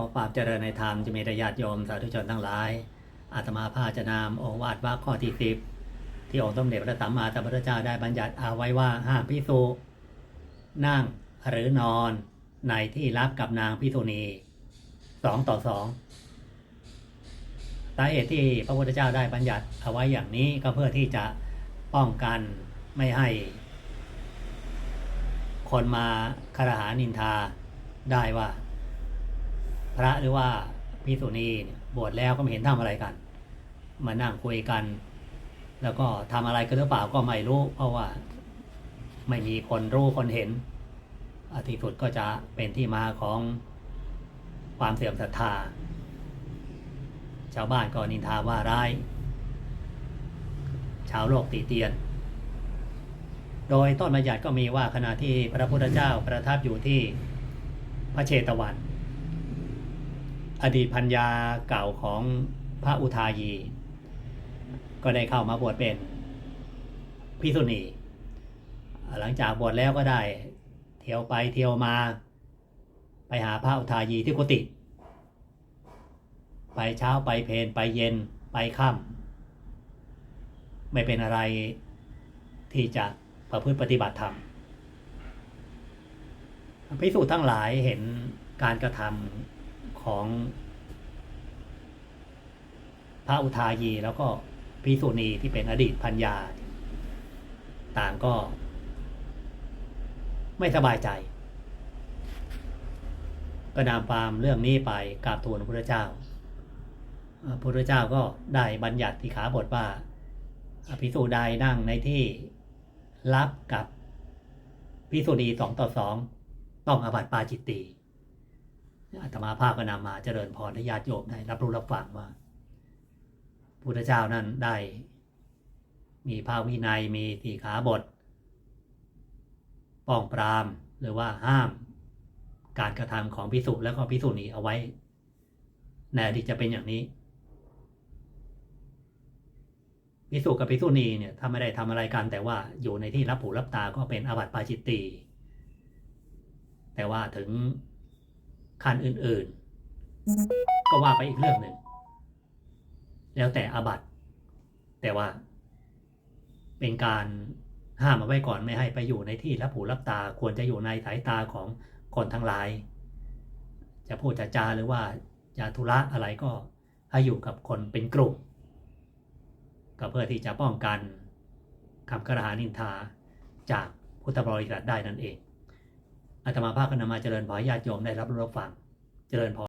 ขอความเจริญในธรรมจะมีญาติโยมสาธุชนทั้งหลาย อาตมาภาจะนำองค์วาดว่าข้อที่สิบที่องค์สมเด็จพระสัมมาสัมพุทธเจ้าได้บัญญัติเอาไว้ว่าห้ามพิสุนั่งหรือนอนในที่รับกับนางพิสุณีสองต่อสองสาเหตุที่พระพุทธเจ้าได้บัญญัติเอาไว้อย่างนี้ก็เพื่อที่จะป้องกันไม่ให้ คนมาคารหานินทาได้ว่า พระหรือว่าพิสุณีเนี่ยบวชแล้วก็ไม่เห็นทำอะไรกัน มานั่งคุยกัน แล้วก็ทำอะไรกันหรือเปล่าก็ไม่รู้ เพราะว่าไม่มีคนรู้คนเห็นอาทิสุดก็จะเป็นที่มาของความเสื่อมศรัทธา ชาวบ้านก็นินทาว่าร้าย ชาวโลกติเตียน โดยต้นบัญญัติก็มีว่าขณะที่พระพุทธเจ้าประทับอยู่ที่พระเชตวัน อดีตพัญญาเก่าของพระอุทายี ก็ได้เข้ามาบวชเป็นพิสุณีหลังจากบวชแล้วก็ได้ เที่ยวไปเที่ยวมา ไปหาพระอุทายีที่กุฏิไปเช้าไปเพลไปเย็นไปค่ำไม่เป็นอะไรที่จะประพฤติปฏิบัติธรรมพิสูจน์ทั้งหลายเห็นการกระทำ พระอุทายีแล้วก็พิสุณีที่เป็นอดีตพัญญา ต่างก็ ไม่สบายใจ ก็นำความเรื่องนี้ไปกราบทูลพระพุทธเจ้าพระพุทธเจ้าก็ได้บัญญัติที่ขาบทว่าพิสูจใดนั่งในที่รับกับพิสูณีสองต่อสองต้องอบัติปาจิตตี อาตมาภาพก็นำมาเจริญพรให้ญาติโยมได้รับรู้รับฟังว่าพุทธเจ้านั้นได้ มีภาวินัยมีตีขาบทป้องปรามหรือว่าห้าม การกระทำของพิสุและก็พิสุนีเอาไว้ในอดีตจะเป็นอย่างนี้พิสุกับพิสุนีเนี่ยถ้าไม่ได้ทำอะไรกัน แต่ว่าอยู่ในที่รับหูรับตาก็เป็นอาบัติปาจิตตีแต่ว่าถึง ขั้นอื่นๆ ก็ว่าไปอีกเรื่องหนึ่ง แล้วแต่อาบัตแต่ว่า เป็นการห้ามเอาไว้ก่อนไม่ให้ไปอยู่ในที่รับหูรับตาควรจะอยู่ในสายตาของคนทั้งหลาย จะพูดจะจาหรือว่าจะธุระอะไรก็ให้อยู่กับคนเป็นกลุ่มก็เพื่อที่จะป้องกันคำกระหานินทาจากพุทธบริษัทได้นั่นเอง อาตมาภาคก็นำมาเจริญพรญาติโยมได้รับรู้รับฟัง เจริญพร